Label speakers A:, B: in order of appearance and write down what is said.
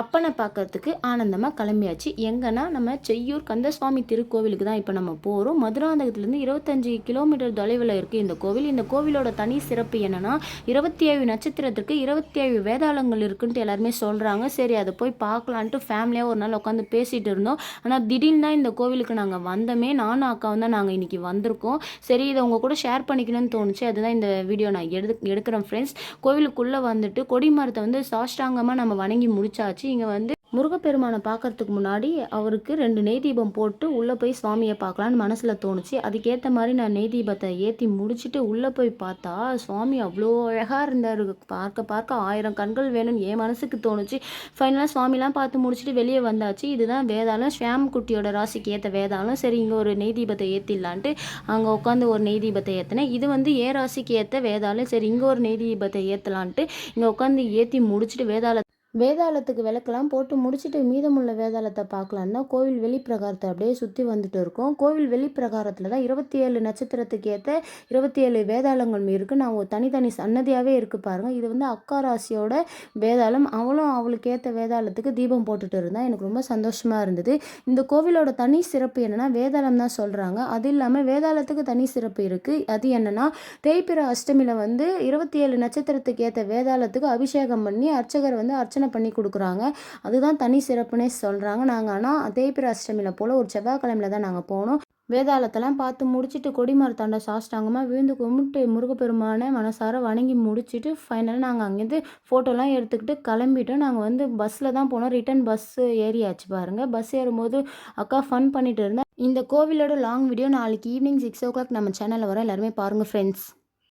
A: அப்பனை பார்க்கறதுக்கு ஆனந்தமாக கிளம்பியாச்சு. எங்கன்னா நம்ம செய்யூர் கந்தசுவாமி திருக்கோவிலுக்கு தான் இப்போ நம்ம போகிறோம் மதுராந்தகத்துலேருந்து இருபத்தஞ்சி கிலோமீட்டர் தொலைவில் இருக்குது இந்த கோவில். இந்த கோவிலோட தனி சிறப்பு என்னென்னா இருபத்தி ஏழு நட்சத்திரத்துக்கு இருபத்தி ஏழு வேதாளங்கள் இருக்குன்ட்டு எல்லாருமே சொல்கிறாங்க சரி அதை போய் பார்க்கலான்ட்டு ஃபேமிலியாக ஒரு நாள் உட்காந்து பேசிகிட்டு இருந்தோம். ஆனால் திடீர்னு தான் இந்த கோவிலுக்கு நாங்கள் வந்தோமே நானும் அக்காவும் தான் நாங்கள் இன்றைக்கி வந்திருக்கோம். சரி இதை உங்கள் கூட ஷேர் பண்ணிக்கணும்னு தோணுச்சு. அதுதான் இந்த வீடியோ நான் எடு எடுக்கிறேன் ஃப்ரெண்ட்ஸ் கோவிலுக்குள்ளே வந்துட்டு கொடி மரத்தை வந்து சாஷ்டாங்கமாக நம்ம வணங்கி முடிச்சாச்சு. இங்கே வந்து முருகப்பெருமானை பார்க்கறதுக்கு முன்னாடி அவருக்கு ரெண்டு நெய் தீபம் போட்டு உள்ளே போய் சுவாமியை பார்க்கலான்னு மனசில் தோணுச்சு. அதுக்கேற்ற மாதிரி நான் நெய் தீபத்தை ஏற்றி முடிச்சுட்டு உள்ளே போய் பார்த்தா சுவாமி அவ்வளோ அழகாக இருந்தார். பார்க்க பார்க்க ஆயிரம் கண்கள் வேணும்னு என் மனசுக்கு தோணுச்சு. ஃபைனலாக சுவாமிலாம் பார்த்து முடிச்சுட்டு வெளியே வந்தாச்சு. இதுதான் வேதாளம். ஷியாம் குட்டியோட ராசிக்கு ஏற்ற வேதாளம். சரி இங்கே ஒரு நெய் தீபத்தை ஏற்றிடலான்ட்டு அங்கே உட்காந்து ஒரு நெய் தீபத்தை ஏற்றினேன் இது வந்து ஏ ராசிக்கு ஏற்ற வேதாளம். சரி இங்கே ஒரு நெய் தீபத்தை ஏற்றலான்ட்டு இங்கே உட்காந்து ஏற்றி முடிச்சுட்டு வேதாள வேதாளத்துக்கு விளக்கெல்லாம் போட்டு முடிச்சுட்டு மீதமுள்ள வேதாளத்தை பார்க்கலான்னா கோவில் வெளிப்பிரகாரத்தை அப்படியே சுற்றி வந்துட்டு இருக்கோம். கோவில் வெளிப்பிரகாரத்தில் தான் இருபத்தி ஏழு நட்சத்திரத்துக்கு ஏற்ற இருபத்தி ஏழு வேதாளங்கள் இருக்குது நான் ஒரு தனித்தனி சன்னதியாகவே இருக்குது பாருங்கள் இது வந்து அக்கா ராசியோட வேதாளம். அவளும் அவளுக்கு ஏற்ற வேதாளத்துக்கு தீபம் போட்டுட்டு இருந்தால் எனக்கு ரொம்ப சந்தோஷமாக இருந்தது. இந்த கோவிலோட தனி சிறப்பு என்னென்னா வேதாளம் தான் சொல்கிறாங்க அது இல்லாமல் வேதாளத்துக்கு தனி சிறப்பு இருக்குது அது என்னென்னா தேய்பிர அஷ்டமியில் வந்து இருபத்தி ஏழு நட்சத்திரத்துக்கு ஏற்ற வேதாளத்துக்கு அபிஷேகம் பண்ணி அர்ச்சகர் வந்து அர்ச்சனை பண்ணி கொடுக்குறாங்க. அதுதான் தனி சிறப்புனே சொல்கிறாங்க நாங்கள் ஆனால் தேய்பிர அஷ்டமியில் போல் ஒரு செவ்வாய்க்கிழமையில் தான் நாங்கள் போனோம். வேதாளத்தெல்லாம் பார்த்து முடிச்சுட்டு கொடிமரத்தாண்ட சாஷ்டாங்கமாக விழுந்து கும்பிட்டு முருகப்பெருமானை மனசார வணங்கி முடிச்சுட்டு ஃபைனலாக நாங்கள் அங்கேருந்து ஃபோட்டோலாம் எடுத்துக்கிட்டு கிளம்பிட்டோம். நாங்கள் வந்து பஸ்ஸில் தான் போனோம். ரிட்டன் பஸ்ஸு ஏறியாச்சு பாருங்கள் பஸ் ஏறும்போது அக்கா ஃபன் பண்ணிட்டு இருந்தேன் இந்த கோவிலோட லாங் வீடியோ நாளைக்கு ஈவினிங் சிக்ஸ் ஓ கிளாக் நம்ம சேனலில் வரோம். எல்லாருமே பாருங்கள் ஃப்ரெண்ட்ஸ்